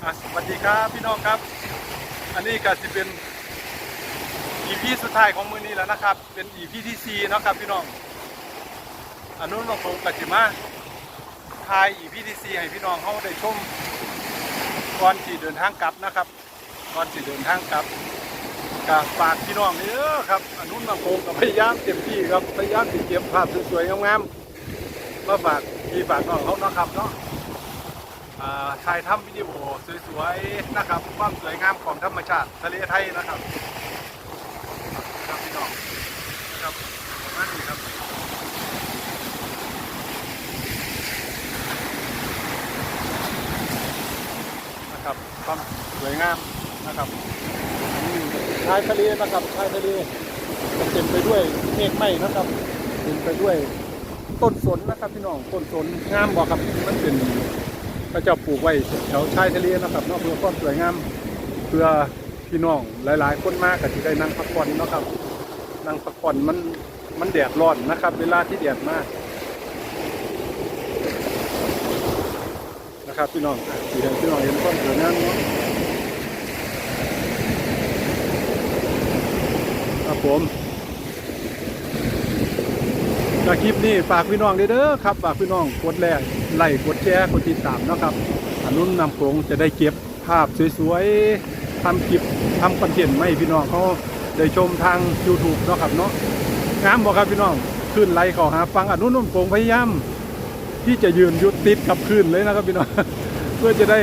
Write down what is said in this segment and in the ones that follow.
สวัสดีครับพี่น้องครับ อันนี้ก็จะเป็น EP สุดท้ายของมือนี้แล้วนะครับ เป็น EP ที่4เนะครับพี่น้องอันนู้นลงผมกัจิมาทาย EP ที่4ให้พี่น้องเขาได้ชมก่อนที่เดินทางกลับนะครับก่อนที่เดินทางกลับก็ฝากพี่น้องเด้อครับอันนู้นลงผมกับพยายามเต็มที่ครับพยายามติดเก็บภาพสวยๆงามๆมาฝากพี่ฝากน้องเขานะครับเนาะ ถ่ายทำวิดีโอสวยๆนะครับความสวยงามของธรรมชาติทะเลไทยนะครับครับพี่น้องนะครับประมาณนี้ครับนะครับความสวยงามนะครับชายทะเลนะครับชายทะเลเต็มไปด้วยเมฆไหมนะครับเต็มไปด้วยต้นสนนะครับพี่น้องต้นสนงามบ่ครับมันเป็น พระเจ้าปลูกไว้แถวชายทะเลนะครับนาะเพื่อความสวยงามเพื่อพี่น้องหลาย ๆ คนมากก็จะได้นั่งพักผ่อนนะครับนั่งพักผ่อนมันมันแดดร้อนนะครับ เวลาที่แดดมากนะครับพี่น้องสีแดงพี่น้องเห็นความสวยงามเนาะครับผม จาคลิปนี้ฝากพี่น้องเด้อครับฝากพี่น้องกดแรกไลค์กดแชร์กดติดตามนะครับอนนู้นนำโขงจะได้เก็บภาพสวยๆทำคลิปทำคอนเทนต์ไม่พี่น้องเขาได้ชมทาง YouTube เนาะครับเนาะงามบอกครับพี่น้องขึ้นไลค์เขาหาฟังอนนู้นนำโขงพยายามที่จะยืนยุดติดกับขึ้นเลยนะครับพี่น้องเพื่อจะได้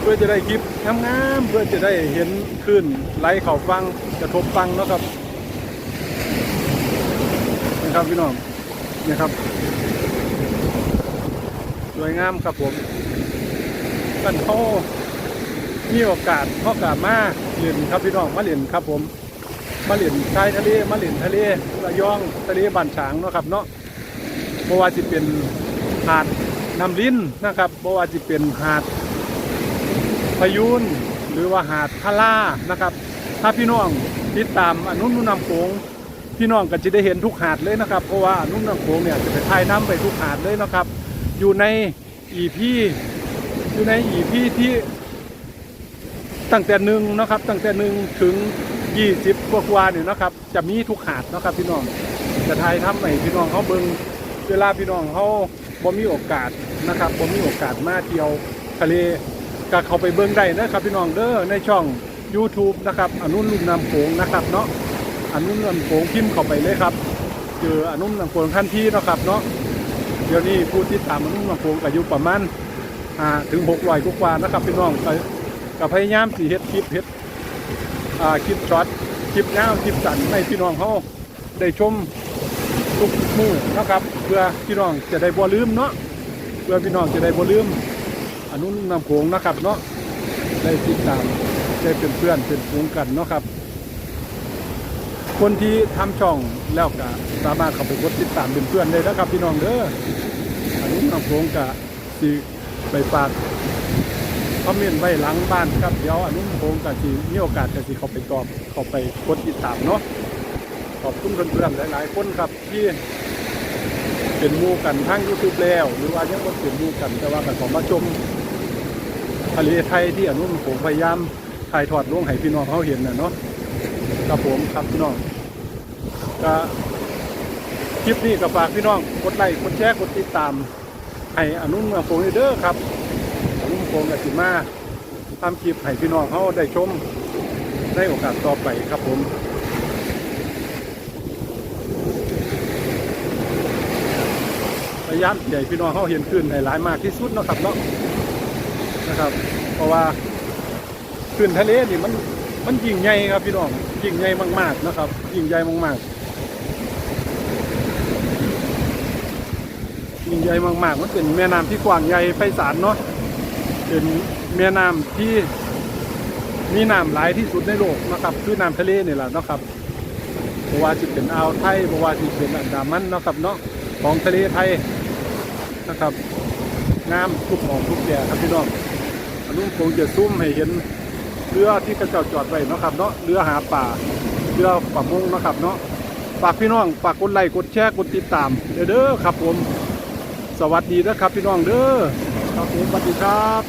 เพื่อจะได้คลิปงามๆเพื่อจะได้เห็นขึ้นไลค์เขาฟังกระทบฟังเนาะครับ ครับพี่น้องนี่ครับสวยงามครับผมกันเขามีโอกาสเขากามาเล่นครับพี่น้องมาเล่นครับผม มาเล่นชายทะเลมาเล่นทะเลระยองทะเลบ้านฉางเนาะครับเนาะเพราะว่าจะเป็นหาดน้ำลิ้นนะครับเพราะว่าจะเป็นหาดพยุนหรือว่าหาดทะล่านะครับ ถ้าพี่น้องติดตามอนุนุนำโขง พี่น้องก็จะได้เห็นทุกหาดเลยนะครับ เพราะว่านุ่มน้ำโขงเนี่ยจะไปถ่ายน้ำไปทุกหาดเลยนะครับ อยู่ในอีพีอยู่ในอีพีที่ตั้งแต่หนึ่งนะครับ ตั้งแต่หนึ่งถึงยี่สิบกว่าๆเนี่ยนะครับ จะมีทุกหาดนะครับ พี่น้องจะถ่ายทำให้พี่น้องเขาเบิงเวลาพี่น้องเขาบ่มีโอกาสนะครับบ่มีโอกาสมาเที่ยวทะเลก็เขาไปเบิ้งได้นะครับ พี่น้องเด้อในช่อง YouTube นะครับอนุลุ่มน้ำโขงนะครับเนาะ อนุ่นลำโขงพิมพ์เข้าไปเลยครับเจออนุ่นลำโขงขั้นที่เนาะครับเนาะเดี๋ยวนี้ผู้ที่ตามอนุ่นลำโขงก็อยู่ประมาณอ่าถึงหกร้อยกว่านะครับพี่น้องก็ก็พยายามสีเฮ็ดคลิปเฮ็ดอ่าคลิปช็อตคลิปยาวคลิปสั้นให้พี่น้องเขาได้ชมทุกมื้อนะครับ เพื่อพี่น้องจะได้บ่ลืมเนาะเพื่อพี่น้องจะได้บ่ลืมอนุ่นลำโขงนะครับเนาะได้ติดตามได้เป็นเพื่อนเป็นฝูงกันเนาะครับ คนที่ทำช่องแล้วก็สามารถเข้าไปกดติดตามเป็นเพื่อนได้แล้วครับ พี่น้องเด้ออันนี้น้องโพงกะสิไปฝากคอมเมนต์ไว้หลังบ้านครับเดี๋ยวอันนี้น้องโพงกะสิมีโอกาสกะสิเข้าไปตอบเข้าไปกดติดตามเนาะขอบคุณเพื่อนๆหลายๆคนครับที่เป็นมู่กันทั้งยูทูบแล้ว หรือว่ายังคนเป็นมู่กันแต่ว่ากันของมาชมทะเลไทยที่อนุนโขงพยายามถ่ายทอดลงให้พี่น้องเขาเห็นนะเนาะ ครับผมครับพี่น้องก็คลิปนี้ก็ฝากพี่น้องกดไลค์กดแชร์กดติดตามให้อนุเมืองโพงเด้อครับอนุเมืองโพงกับสิมาทำคลิปให้พี่น้องเขาได้ชมได้โอกาสต่อไปครับผมพยายามใหญ่พี่น้องเขาเห็นขึ้นในหลายมากที่สุดนะครับเนาะนะครับ เพราะว่าขึ้นทะเลนี่มัน มันยิ่งใหญ่ครับพี่น้องยิ่งใหญ่มาก ๆนะครับยิ่งใหญ่มากๆยิ่งใหญ่มากๆ มันเป็นแม่น้ำที่กว้างใหญ่ไพศาลเนาะเป็นแม่น้ำที่มีน้ำหลายที่สุดในโลกนะครับ คือน้ำทะเลนี่แหละเนาะครับเพราะว่าจะเป็นอ่าวไทยเพราะว่าจะเป็นอันดามันนะครับเนาะของทะเลไทยนะครับงามทุกหมองทุกแก่ครับพี่น้องอนนู้นคงจะซุ่มให้เห็น เรือที่กระเจ้าจอดไว้นะครับเนาะเรือหาป่าเรือป่ามงนะครับเนาะฝากพี่น้องฝากกดไลค์กดแชร์กดติดตามเด้อเด้อครับผม สวัสดีนะครับพี่น้องเด้อครับผมสวัสดีครับ